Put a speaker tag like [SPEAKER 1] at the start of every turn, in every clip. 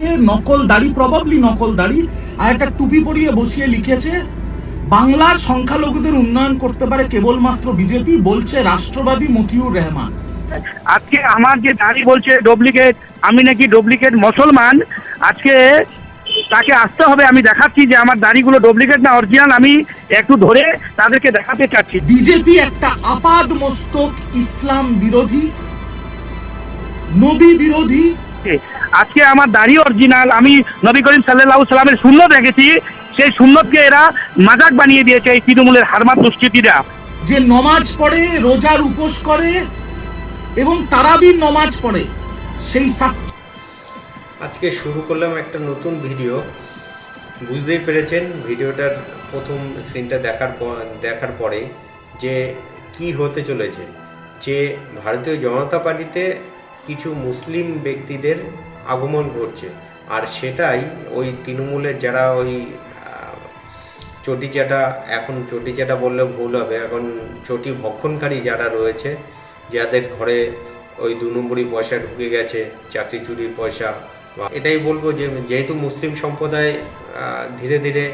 [SPEAKER 1] নকল দাড়ি প্রবাবলি নকল দাড়ি আর একটা টুপি পরিয়ে বসিয়ে লিখেছে বাংলার সংখ্যালঘুদের উন্নয়ন করতে পারে কেবলমাত্র বিজেপি বলছে রাষ্ট্রবাদী মতিউর রহমান।
[SPEAKER 2] আজকে আমার যে দাড়ি বলছে ডুপ্লিকেট আমি নাকি ডুপ্লিকেট মুসলমান আজকে তাকে আসতে হবে আমি দেখাচ্ছি যে আমার দাড়িগুলো ডুপ্লিকেট না অরিজিনাল আমি একটু ধরে তাদেরকে দেখাতে চাচ্ছি।
[SPEAKER 1] বিজেপি একটা আপাদ মস্তক ইসলাম বিরোধী নবী বিরোধী
[SPEAKER 2] আজকে আমার দাড়ি অরিজিনাল আমি নবী করিম সাল্লাহ সাল্লামের শূন্য দেখেছি। সেই শূন্যতকে এরা মাজাক বানিয়ে দিয়েছে এই তৃণমূলের হারমাত দুষ্কৃতীরা।
[SPEAKER 1] যে নমাজ পড়ে রোজার উপোস করে এবং তারাবির নমাজ পড়ে সেই
[SPEAKER 3] আজকে শুরু করলাম একটা নতুন ভিডিও। বুঝতেই পেরেছেন ভিডিওটার প্রথম সিনটা দেখার পর দেখার পরে যে কি হতে চলেছে। যে ভারতীয় জনতা পার্টিতে কিছু মুসলিম ব্যক্তিদের আগমন ঘটছে। আর সেটাই ওই তৃণমূলের যারা ওই চটিচাটা এখন চটিচাটা বললে ভুল হবে, এখন চটি ভক্ষণকারী যারা রয়েছে, যাদের ঘরে ওই দু নম্বরই পয়সা ঢুকে গেছে, চাকরি চুরির পয়সা এটাই বলব যে যেহেতু মুসলিম সম্প্রদায় ধীরে ধীরে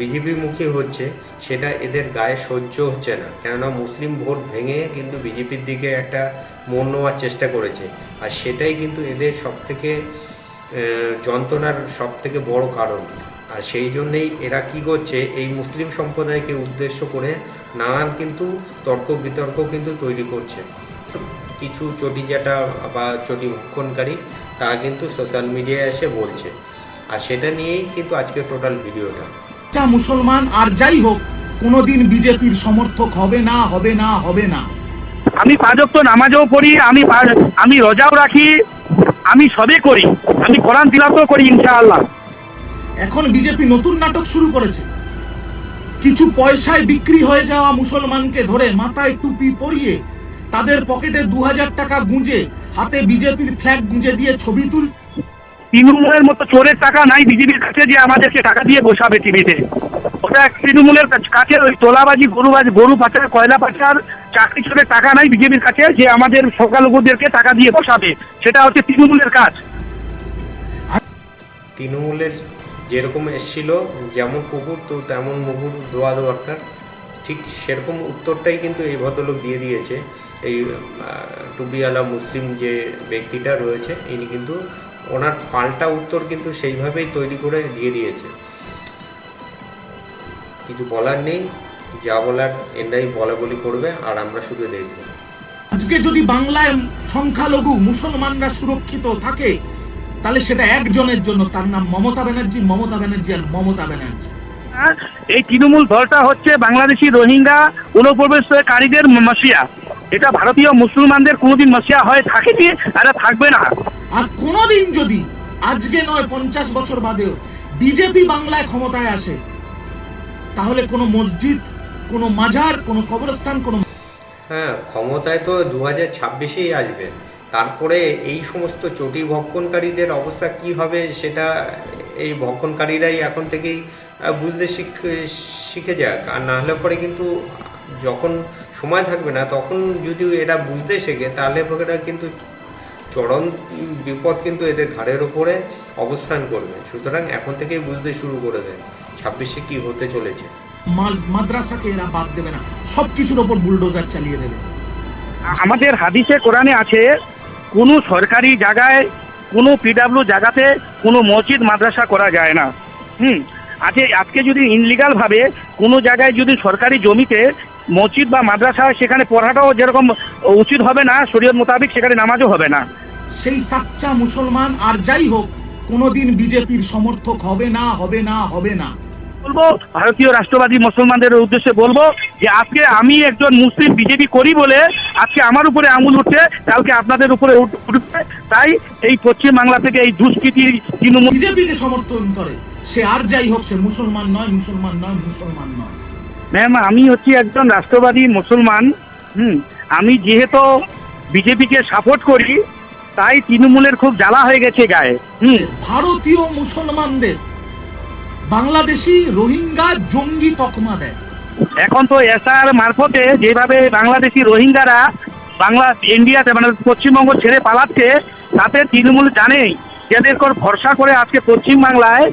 [SPEAKER 3] বিজেপি মুখী হচ্ছে, সেটা এদের গায়ে সহ্য হচ্ছে না। কেননা মুসলিম ভোট ভেঙে কিন্তু বিজেপির দিকে একটা মন নেওয়ার চেষ্টা করেছে। আর সেটাই কিন্তু এদের সব থেকে যন্ত্রণার সব থেকে বড় কারণ। আর সেই জন্যেই এরা কি করছে, এই মুসলিম সম্প্রদায়কে উদ্দেশ্য করে নানান কিন্তু তর্ক বিতর্ক কিন্তু তৈরি করছে। কিছু চটিচাটা বা চটি ভক্ষণকারী তারা কিন্তু সোশ্যাল মিডিয়ায় এসে বলছে। আর সেটা নিয়েই কিন্তু আজকে টোটাল ভিডিওটা।
[SPEAKER 1] মুসলমান আর যাই হোক কোনোদিন বিজেপির সমর্থক হবে না হবে না হবে না।
[SPEAKER 2] আমি পাঁচক্ত নামাজও পড়ি আমি আমি রোজাও রাখি আমি সবে করি আমি কোরআন তিলাতও করি ইনশাআল্লাহ।
[SPEAKER 1] এখন বিজেপি নতুন নাটক শুরু করেছে। কিছু পয়সায় বিক্রি হয়ে যাওয়া মুসলমানকে ধরে মাথায় টুপি পরিয়ে তাদের পকেটে দু হাজার টাকা গুঁজে হাতে বিজেপির ফ্ল্যাগ গুঁজে দিয়ে ছবি তুল
[SPEAKER 2] তৃণমূলের মতো চোরের টাকা নাই বিজেপির কাছে যে আমাদেরকে টাকা দিয়ে বসাবে টিভিতে। ওটা তৃণমূলের কাছে ওই তোলাবাজি, গরুবাজি গরু পাচার, কয়লা পাচার, চাকরি চোরের টাকা নাই বিজেপির কাছে যে আমাদের সংখ্যালঘুদেরকে টাকা দিয়ে বসাবে। সেটা হচ্ছে তৃণমূলের কাজ।
[SPEAKER 3] তৃণমূলের যেরকম এসছিল, যেমন কুকুর, তো তেমন মুগুর দোয়া দরকার ঠিক সেরকম উত্তরটাই কিন্তু এই ভদ্রলোক দিয়ে দিয়েছে। এই টুপিওয়ালা মুসলিম যে ব্যক্তিটা রয়েছে, ইনি কিন্তু ওনার পাল্টা উত্তর কিন্তু সেইভাবেই তৈরি করে দিয়ে দিয়েছে। কিছু বলার নেই যা বলার এনাই বলা বলি করবে আর আমরা শুধু দেখব।
[SPEAKER 1] আজকে যদি বাংলায় সংখ্যালঘু মুসলমানরা সুরক্ষিত থাকে তাহলে সেটা একজনের জন্য তার নাম মমতা ব্যানার্জি মমতা ব্যানার্জি আর মমতা ব্যানার্জি।
[SPEAKER 2] হ্যাঁ? এই তৃণমূল দলটা হচ্ছে বাংলাদেশি রোহিঙ্গা অনুপ্রবেশকারীদের মসিয়া এটা ভারতীয় মুসলমানদের কোনোদিন মসিয়া হয়ে থাকেনি আর থাকবে না।
[SPEAKER 1] আর কোনোদিন যদি আজকে নয় পঞ্চাশ বছর বাদেও বিজেপি বাংলায় ক্ষমতায় আসে তাহলে কোনো মসজিদ কোনো মাজার কোনো কবরস্থান কোনো
[SPEAKER 3] হ্যাঁ ক্ষমতায় তো দু হাজার ছাব্বিশেই আসবে। তারপরে এই সমস্ত চটি ভক্ষণকারীদের অবস্থা কি হবে সেটা এই ভক্ষণকারীরাই এখন থেকেই বুঝতে শিখ শিখে যাক। আর না হলে পরে কিন্তু যখন সময় থাকবে না তখন যদি এরা বুঝতে শেখে তাহলে এরা কিন্তু চরম বিপদ কিন্তু এদের ঘাড়ের ওপরে অবস্থান করবে। সুতরাং এখন থেকেই বুঝতে শুরু করে দেয় ছাব্বিশে কি হতে চলেছে।
[SPEAKER 1] মাল- মাদ্রাসাকে এরা বাদ দেবে না সব কিছুর ওপর বুলডোজার চালিয়ে দেবে।
[SPEAKER 2] আমাদের হাদিসে কোরআনে আছে কোনো সরকারি জায়গায় কোনো পিডাব্লিউ জায়গাতে কোনো মসজিদ মাদ্রাসা করা যায় না। হুম আজকে আজকে যদি ইনলিগাল ভাবে কোনো জায়গায় যদি সরকারি জমিতে মসজিদ বা মাদ্রাসা সেখানে পড়াটাও যেরকম উচিত হবে না শরীয়ত মোতাবেক সেখানে নামাজও হবে না।
[SPEAKER 1] সেই সাচ্চা মুসলমান আর যাই হোক কোনোদিন বিজেপির সমর্থক হবে না হবে না হবে না।
[SPEAKER 2] বলব ভারতীয় রাষ্ট্রবাদী মুসলমানদের উদ্দেশ্যে বলব যে আজকে আমি একজন মুসলিম বিজেপি করি বলে আজকে আমার উপরে আঙুল উঠছে কালকে আপনাদের উপরে উঠবে। তাই এই পশ্চিম বাংলা থেকে এই দুষ্কৃতি তৃণমূল
[SPEAKER 1] বিজেপিকে সমর্থন করে সে আর যাই হোক সে মুসলমান নয় মুসলমান নয় মুসলমান নয়।
[SPEAKER 2] ম্যাম আমি হচ্ছি একজন রাষ্ট্রবাদী মুসলমান হুম আমি যেহেতু বিজেপিকে সাপোর্ট করি তাই তৃণমূলের খুব জ্বালা হয়ে গেছে গায়ে হুম।
[SPEAKER 1] ভারতীয় মুসলমানদের বাংলাদেশি রোহিঙ্গা জঙ্গি তকমা দেয়।
[SPEAKER 2] এখন তো এসআর মারফতে যেভাবে বাংলাদেশি রোহিঙ্গারা বাংলা ইন্ডিয়াতে মানে পশ্চিমবঙ্গ ছেড়ে পালাচ্ছে তাতে তৃণমূল জানেই। যাদের উপর ভরসা করে আজকে পশ্চিম বাংলায়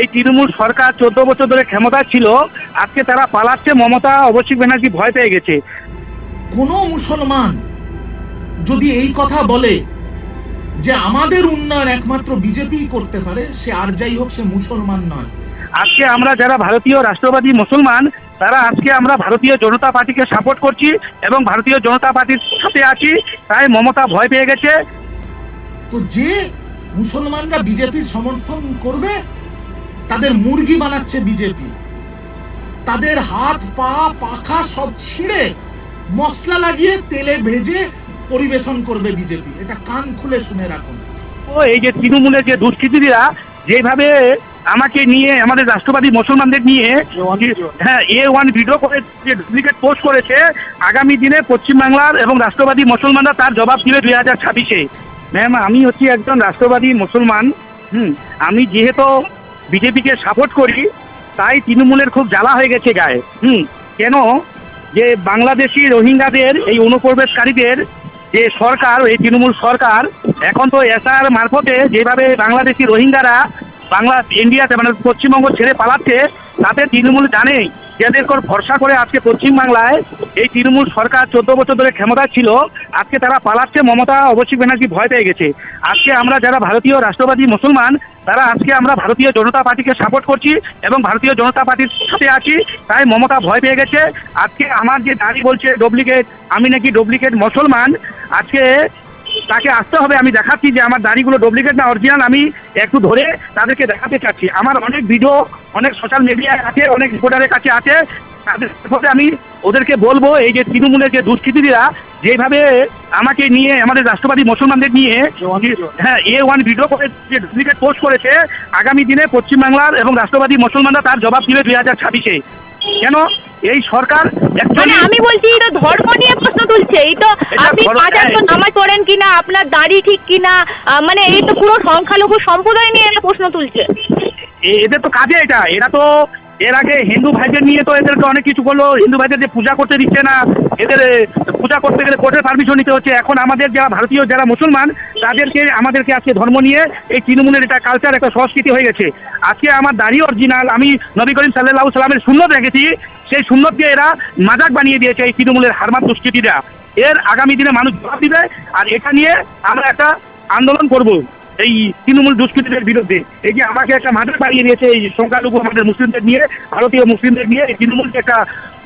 [SPEAKER 2] এই তৃণমূল সরকার চোদ্দ বছর ধরে ক্ষমতা ছিল আজকে তারা পালাচ্ছে। মমতা অভিষেক ব্যানার্জি ভয় পেয়ে গেছে।
[SPEAKER 1] কোনো মুসলমান যদি এই কথা বলে যে আমাদের উন্নয়ন একমাত্র বিজেপি করতে পারে সে আর যাই হোক সে মুসলমান নয়।
[SPEAKER 2] আজকে আমরা যারা ভারতীয় রাষ্ট্রবাদী মুসলমান তারা আজকে আমরা ভারতীয় জনতা পার্টিকে সাপোর্ট করছি এবং ভারতীয় জনতা পার্টির সাথে আছি তাই মমতা ভয় পেয়ে গেছে।
[SPEAKER 1] তো যে মুসলমানরা বিজেপির সমর্থন করবে তাদের মুরগি বানাচ্ছে বিজেপি। তাদের হাত পা পাখা সব ছিঁড়ে মশলা লাগিয়ে তেলে ভেজে পরিবেশন করবে বিজেপি। এটা কান খুলে শুনে রাখুন।
[SPEAKER 2] ও এই যে তৃণমূলের যে দুষ্কৃতীরা যেভাবে আমাকে নিয়ে আমাদের রাষ্ট্রবাদী মুসলমানদের নিয়ে হ্যাঁ এ ওয়ান ভিডিও করে যে ডুপ্লিকেট পোস্ট করেছে আগামী দিনে পশ্চিমবাংলার এবং রাষ্ট্রবাদী মুসলমানরা তার জবাব দিবে দুই হাজার ছাব্বিশে। ম্যাম আমি হচ্ছি একজন রাষ্ট্রবাদী মুসলমান, হুম, আমি যেহেতু বিজেপিকে সাপোর্ট করি, তাই তৃণমূলের খুব জ্বালা হয়ে গেছে গায়ে, হুম, কেন যে বাংলাদেশি রোহিঙ্গাদের, এই অনুপ্রবেশকারীদের যে সরকার, এই তৃণমূল সরকার, এখন তো এসআর মারফতে যেভাবে বাংলাদেশি রোহিঙ্গারা বাংলা, ইন্ডিয়াতে মানে পশ্চিমবঙ্গ ছেড়ে পালাচ্ছে, তাতে তৃণমূল জানে যাদের উপর ভরসা করে আজকে পশ্চিম বাংলায় এই তৃণমূল সরকার চোদ্দ বছর ধরে ক্ষমতা ছিল, আজকে তারা পালাচ্ছে, মমতা অভিষেক ব্যানার্জি ভয় পেয়ে গেছে। আজকে আমরা যারা ভারতীয় রাষ্ট্রবাদী মুসলমান, তারা আজকে আমরা ভারতীয় জনতা পার্টিকে সাপোর্ট করছি এবং ভারতীয় জনতা পার্টির সাথে আছি, তাই মমতা ভয় পেয়ে গেছে। আজকে আমার যে দাড়ি বলছে ডুপ্লিকেট আমি নাকি ডুপ্লিকেট মুসলমান। আজকে তাকে আসতে হবে, আমি দেখাচ্ছি যে আমার দাড়িগুলো ডুপ্লিকেট না অরিজিনাল আমি একটু ধরে তাদেরকে দেখাতে চাচ্ছি। আমার অনেক ভিডিও অনেক সোশ্যাল মিডিয়ায় আছে অনেক রিপোর্টারের কাছে আছে। তাদের আমি ওদেরকে বলব এই যে তৃণমূলের যে দুষ্কৃতীরা যেভাবে আমাকে নিয়ে আমাদের রাষ্ট্রবাদী মুসলমানদের নিয়ে হ্যাঁ এ ওয়ান ভিডিও করে যে ডুপ্লিকেট পোস্ট করেছে আগামী দিনে পশ্চিমবাংলার এবং রাষ্ট্রবাদী মুসলমানরা তার জবাব দিবে দুই হাজার ছাব্বিশে। কেন? এই সরকার
[SPEAKER 4] মানে আমি বলছি এটা ধর্ম নিয়ে প্রশ্ন তুলছে। এই তো আপনি পাঁচ নামাজ পড়েন কিনা আপনার দাড়ি ঠিক কিনা মানে এই তো পুরো সংখ্যালঘু সম্প্রদায় নিয়ে এটা প্রশ্ন তুলছে।
[SPEAKER 2] এদের তো কাজে এটা। এরা তো এর আগে হিন্দু ভাইদের নিয়ে তো এদেরকে অনেক কিছু করল হিন্দু ভাইদের যে পূজা করতে দিচ্ছে না, এদের পূজা করতে গেলে কোর্টের পারমিশন নিতে হচ্ছে। এখন আমাদের যারা ভারতীয়, যারা মুসলমান, তাদেরকে, আমাদেরকে আজকে ধর্ম নিয়ে এই তৃণমূলের এটা কালচার একটা সংস্কৃতি হয়ে গেছে। আজকে আমার দাড়ি অরিজিনাল আমি নবী করিম সাল্লাহ সাল্লামের সুন্নত রেখেছি সেই সুন্নতকে এরা মাজাক বানিয়ে দিয়েছে এই তৃণমূলের হারমাত দুষ্কৃতীরা। এর আগামী দিনে মানুষ জবাব দিবে। আর এটা নিয়ে আমরা একটা আন্দোলন করব। এই তৃণমূল দুষ্কৃতীদের বিরুদ্ধে। এই যে আমাকে একটা মাঠে বাড়িয়ে দিয়েছে এই সংখ্যালঘু আমাদের মুসলিমদের নিয়ে, ভারতীয় মুসলিমদের নিয়ে, এই তৃণমূলকে একটা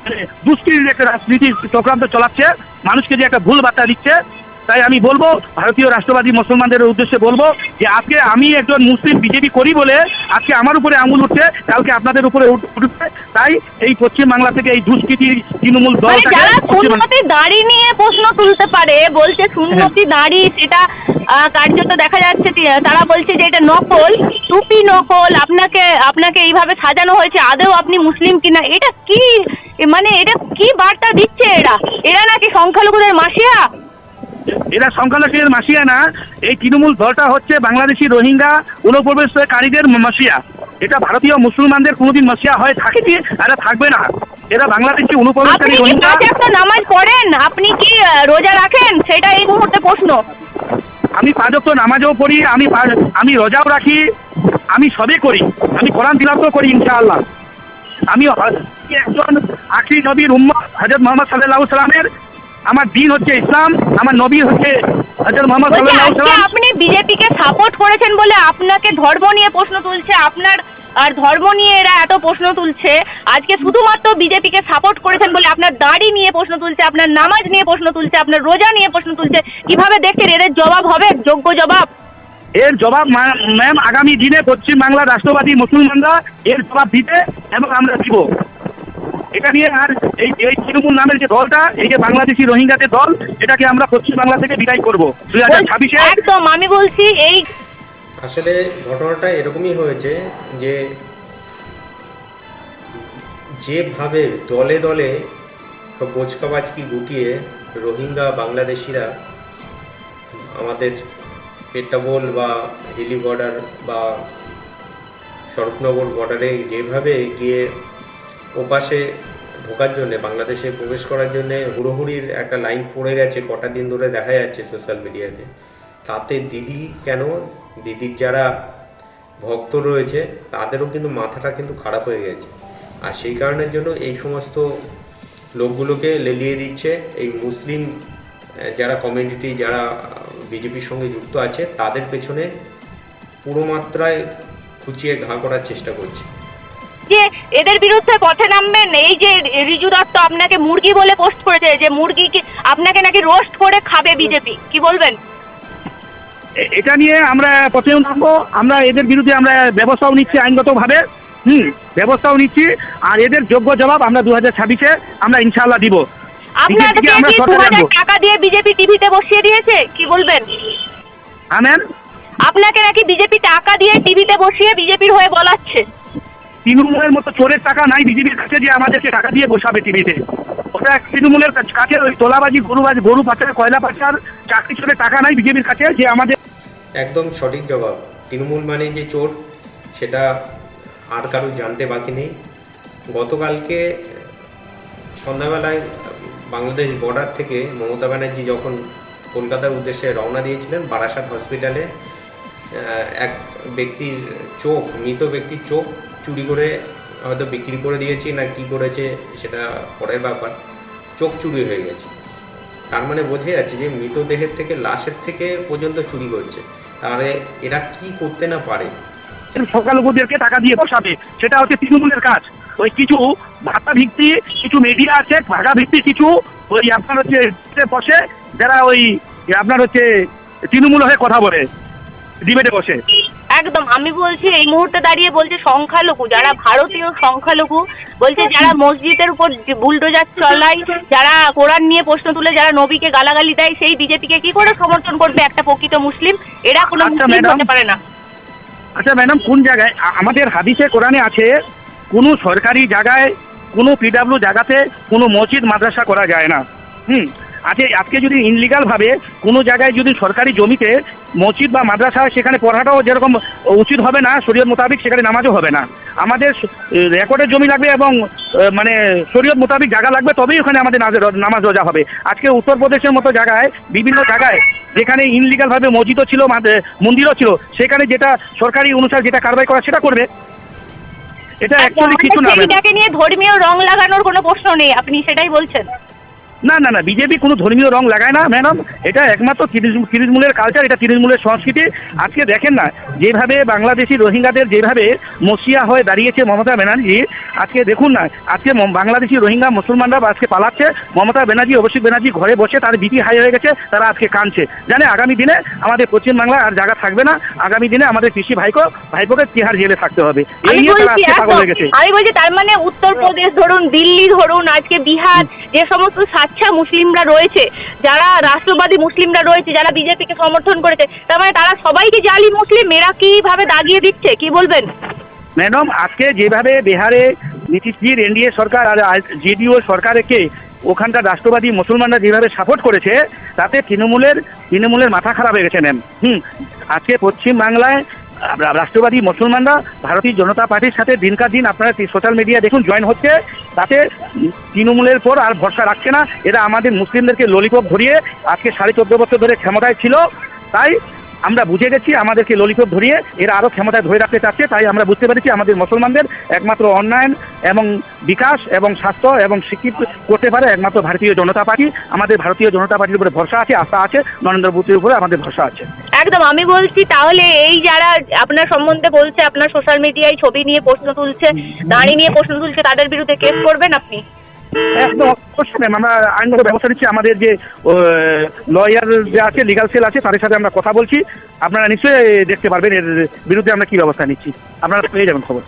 [SPEAKER 2] মানে দুষ্কৃতির একটা রাজনীতি চক্রান্ত চলাচ্ছে, মানুষকে যে একটা ভুল বার্তা দিচ্ছে তাই আমি বলব ভারতীয় রাষ্ট্রবাদী মুসলমানদের উদ্দেশ্যে বলব যে আজকে আমি একজন মুসলিম বিজেপি করি বলে আজকে আমার উপরে আঙুল উঠছে কালকে আপনাদের উপরে উঠ- উঠবে। তাই এই পশ্চিম বাংলা থেকে এই দুষ্কৃতি তৃণমূল
[SPEAKER 4] মানে
[SPEAKER 2] দলটাকে
[SPEAKER 4] যারা সুন্নতি দাড়ি নিয়ে প্রশ্ন তুলতে পারে বলছে সুন্নতি দাড়ি সেটা কার্যত দেখা যাচ্ছে তারা বলছে যে এটা নকল টুপি নকল আপনাকে আপনাকে এইভাবে সাজানো হয়েছে আদৌ আপনি মুসলিম কিনা? এটা কি মানে এটা কি বার্তা দিচ্ছে এরা? এরা নাকি সংখ্যালঘুদের মাসিয়া?
[SPEAKER 2] এরা সংখ্যালঘুদের মাসিয়া না। এই তৃণমূল দলটা হচ্ছে বাংলাদেশি রোহিঙ্গা অনুপ্রবেশকারীদের মাসিয়া। এটা ভারতীয় মুসলমানদের কোনোদিন মাসিয়া হয়ে থাকেনি আর থাকবে না। এরা বাংলাদেশি অনুপ্রবেশকারী রোহিঙ্গা।
[SPEAKER 4] পাঁচ একটা নামাজ পড়েন? আপনি কি রোজা রাখেন? সেটা এই মুহূর্তে প্রশ্ন।
[SPEAKER 2] আমি পাঁচক্ত নামাজও পড়ি আমি আমি রোজাও রাখি আমি সবই করি। আমি কোরআন তিলাওয়াতও করি ইনশাআল্লাহ। আমি একজন আখরি নবীর উম্মত হজরত মোহাম্মদ সাল্লাহ সাল্লামের আমার দিন হচ্ছে ইসলাম আমার নবী হচ্ছে
[SPEAKER 4] আপনি বিজেপিকে সাপোর্ট করেছেন বলে আপনাকে ধর্ম নিয়ে প্রশ্ন তুলছে আপনার আর ধর্ম নিয়ে এরা এত প্রশ্ন তুলছে। আজকে শুধুমাত্র বিজেপিকে সাপোর্ট করেছেন বলে আপনার দাড়ি নিয়ে প্রশ্ন তুলছে আপনার নামাজ নিয়ে প্রশ্ন তুলছে আপনার রোজা নিয়ে প্রশ্ন তুলছে। কীভাবে দেখছেন এদের জবাব হবে? যোগ্য জবাব?
[SPEAKER 2] এর জবাব ম্যাম আগামী দিনে পশ্চিম বাংলার রাষ্ট্রবাদী মুসলমানরা এর জবাব দিতে এবং আমরা দিব। এটা নিয়ে আর এই এই তৃণমূল নামের যে দলটা এই যে বাংলাদেশি রোহিঙ্গাদের দল এটাকে আমরা পশ্চিম বাংলা থেকে বিদায় করব। দুই হাজার ছাব্বিশে
[SPEAKER 4] একদম আমি বলছি এই
[SPEAKER 3] আসলে ঘটনাটা এরকমই হয়েছে যে যেভাবে দলে দলে বোচকাবাজকি গুটিয়ে রোহিঙ্গা বাংলাদেশিরা আমাদের পেট্টাবোল বা হিলি বর্ডার বা স্বরূপনগর বর্ডারে যেভাবে গিয়ে ওপাশে ঢোকার জন্য, বাংলাদেশে প্রবেশ করার জন্য হুড়োহুড়ির একটা লাইন পড়ে গেছে কটা দিন ধরে দেখা যাচ্ছে সোশ্যাল মিডিয়াতে তাতে দিদি কেন? দিদির যারা ভক্ত রয়েছে, তাদেরও কিন্তু মাথাটা কিন্তু খারাপ হয়ে গেছে। আর সেই কারণের জন্য এই সমস্ত লোকগুলোকে লেলিয়ে দিচ্ছে। এই মুসলিম যারা কমিউনিটি যারা বিজেপির সঙ্গে যুক্ত আছে, তাদের পেছনে পুরো মাত্রায় খুঁচিয়ে ঘা করার চেষ্টা করছে।
[SPEAKER 4] যে এদের বিরুদ্ধে পথে নামবেন এই যে রিজু দত্ত আপনাকে মুরগি বলে পোস্ট করেছে যে মুরগি কি আপনাকে নাকি রোস্ট করে খাবে বিজেপি কি বলবেন?
[SPEAKER 2] এটা নিয়ে আমরা প্রথমে নামবো আমরা এদের বিরুদ্ধে আমরা ব্যবস্থাও নিচ্ছি আইনগতভাবে হুম ব্যবস্থাও নিচ্ছি আর এদের যোগ্য জবাব আমরা দু হাজার ছাব্বিশে আমরা ইনশাল্লাহ দিব।
[SPEAKER 4] টাকা দিয়ে বিজেপি টিভিতে বসিয়ে দিয়েছে কি বলবেন?
[SPEAKER 2] আমেন?
[SPEAKER 4] আপনাকে নাকি বিজেপি টাকা দিয়ে টিভিতে বসিয়ে বিজেপির হয়ে বলাচ্ছে।
[SPEAKER 2] তৃণমূলের মতো চোরের টাকা নাই, বিজেপির কাছে যে আমাদেরকে টাকা দিয়ে বসাবে টিভিতে। ওটা তৃণমূলের কাছ- ওই তোলাবাজি গরু গরুবাজি, গরু পাচার, কয়লা পাচার, চাকরি চোরের টাকা নাই বিজেপির কাছে যে আমাদের
[SPEAKER 3] একদম সঠিক জবাব। তৃণমূল মানে যে চোর, সেটা আর কারও জানতে বাকি নেই। গতকালকে সন্ধ্যাবেলায় বাংলাদেশ বর্ডার থেকে মমতা ব্যানার্জি যখন কলকাতার উদ্দেশ্যে রওনা দিয়েছিলেন বারাসাত হসপিটালে এক ব্যক্তির চোখ, মৃত ব্যক্তির চোখ চুরি করে হয়তো বিক্রি করে দিয়েছি না কি করেছে সেটা পরের ব্যাপার। চোখ চুরি হয়ে গেছে। তার মানে বোঝা যাচ্ছে যে মৃতদেহের থেকে লাশের থেকে পর্যন্ত চুরি করছে। তাহলে এরা কি করতে না পারে?
[SPEAKER 2] সকাল সংখ্যালঘুদেরকে টাকা দিয়ে বসাবে, সেটা হচ্ছে তৃণমূলের কাজ। ওই কিছু ভাতা ভিত্তি কিছু মিডিয়া আছে ভাগা ভিত্তি কিছু, ওই আপনার হচ্ছে বসে, যারা ওই আপনার হচ্ছে তৃণমূল হয়ে কথা বলে ডিবেটে বসে।
[SPEAKER 4] একদম আমি বলছি এই মুহূর্তে দাঁড়িয়ে বলছে সংখ্যালঘু যারা ভারতীয় সংখ্যালঘু বলছে যারা মসজিদের উপর বুলডোজার চলায় যারা কোরআন নিয়ে প্রশ্ন তুলে যারা নবীকে গালাগালি দেয় সেই বিজেপিকে কি করে সমর্থন করবে একটা প্রকৃত মুসলিম? এরা কোনো
[SPEAKER 2] আচ্ছা,
[SPEAKER 4] মুসলিম
[SPEAKER 2] ম্যাডাম।
[SPEAKER 4] হতে পারে না।
[SPEAKER 2] আচ্ছা ম্যাডাম কোন জায়গায়? আমাদের হাদিসে কোরআনে আছে কোনো সরকারি জায়গায় কোনো পিডাব্লিউ জায়গাতে কোনো মসজিদ মাদ্রাসা করা যায় না। হুম? আজকে আজকে যদি ইনলিগাল ভাবে কোনো জায়গায় যদি সরকারি জমিতে মসজিদ বা মাদ্রাসা হয়, সেখানে পড়াটাও যেরকম উচিত হবে না শরীয়ত মোতাবিক সেখানে নামাজও হবে না। আমাদের রেকর্ডের জমি লাগবে এবং মানে শরীয়ত মোতাবিক জায়গা লাগবে তবেই ওখানে আমাদের নামাজ রোজা হবে। আজকে উত্তরপ্রদেশের মতো জায়গায় বিভিন্ন জায়গায় যেখানে ইনলিগাল ভাবে মসজিদও ছিল মন্দিরও ছিল সেখানে যেটা সরকারি অনুসার যেটা কারবাই করা সেটা করবে। এটা অ্যাকচুয়ালি কিছু না।
[SPEAKER 4] সেইটাকে নিয়ে ধর্মীয় রং লাগানোর কোনো প্রশ্ন নেই আপনি সেটাই বলছেন।
[SPEAKER 2] না না না বিজেপি কোনো ধর্মীয় রং লাগায় না ম্যাডাম এটা একমাত্র তৃণ- তৃণমূলের কালচার এটা তৃণমূলের সংস্কৃতি। আজকে দেখেন না যেভাবে বাংলাদেশি রোহিঙ্গাদের যেভাবে মসিয়া হয়ে দাঁড়িয়েছে মমতা ব্যানার্জি আজকে দেখুন না আজকে বাংলাদেশি রোহিঙ্গা মুসলমানরা আজকে পালাচ্ছে। মমতা ব্যানার্জি অভিষেক ব্যানার্জি ঘরে বসে তার বিপি হাই হয়ে গেছে তারা আজকে কাঁদছে। জানে আগামী দিনে আমাদের পশ্চিমবাংলা আর জায়গা থাকবে না। আগামী দিনে আমাদের কৃষি ভাইকো ভাইপোকে তিহার জেলে থাকতে হবে। এই নিয়ে তারা আজকে পাগল হয়ে গেছে।
[SPEAKER 4] আমি বলছি তার মানে উত্তরপ্রদেশ ধরুন দিল্লি ধরুন আজকে বিহার যে সমস্ত সাচ্চা মুসলিমরা রয়েছে, যারা রাষ্ট্রবাদী মুসলিমরা রয়েছে, যারা বিজেপিকে সমর্থন করেছে, তার মানে তারা সবাইকে জালি মুসলিম, এরা কীভাবে দাগিয়ে দিচ্ছে, কি বলবেন?
[SPEAKER 2] ম্যাডাম, আজকে যেভাবে বিহারে নীতিশজির এনডিএ সরকার আর জেডিও সরকারকে ওখানকার রাষ্ট্রবাদী মুসলমানরা যেভাবে সাপোর্ট করেছে, তাতে তৃণমূলের তৃণমূলের মাথা খারাপ হয়ে গেছে ম্যাম হুম, আজকে পশ্চিম বাংলায় রা- রাষ্ট্রবাদী মুসলমানরা ভারতীয় জনতা পার্টির সাথে দিনকার দিন আপনারা সোশ্যাল মিডিয়া দেখুন জয়েন হচ্ছে। তাতে তৃণমূলের পর আর ভরসা রাখছে না। এরা আমাদের মুসলিমদেরকে ললিপপ ধরিয়ে আজকে সাড়ে চোদ্দ বছর ধরে ক্ষমতায় ছিল। তাই আমরা বুঝে গেছি আমাদেরকে ললিপপ ধরিয়ে এরা আরও ক্ষমতায় ধরে রাখতে চাচ্ছে তাই আমরা বুঝতে পেরেছি আমাদের মুসলমানদের একমাত্র অন্যায়ন এবং বিকাশ এবং স্বাস্থ্য এবং শিক্ষিত করতে পারে একমাত্র ভারতীয় জনতা পার্টি। আমাদের ভারতীয় জনতা পার্টির উপরে ভরসা আছে আস্থা আছে নরেন্দ্র মোদীর উপরে আমাদের ভরসা আছে।
[SPEAKER 4] একদম আমি বলছি তাহলে এই যারা আপনার সম্বন্ধে বলছে আপনার সোশ্যাল মিডিয়ায় ছবি নিয়ে প্রশ্ন তুলছে দাঁড়িয়ে নিয়ে প্রশ্ন তুলছে তাদের বিরুদ্ধে কেস করবেন আপনি?
[SPEAKER 2] একদম অবশ্যই আমরা আইনগত ব্যবস্থা নিচ্ছি। আমাদের যে লয়ার যে আছে লিগাল সেল আছে, তাদের সাথে আমরা কথা বলছি। আপনারা নিশ্চয়ই দেখতে পারবেন এর বিরুদ্ধে আমরা কি ব্যবস্থা নিচ্ছি। আপনারা পেয়ে যাবেন খবর।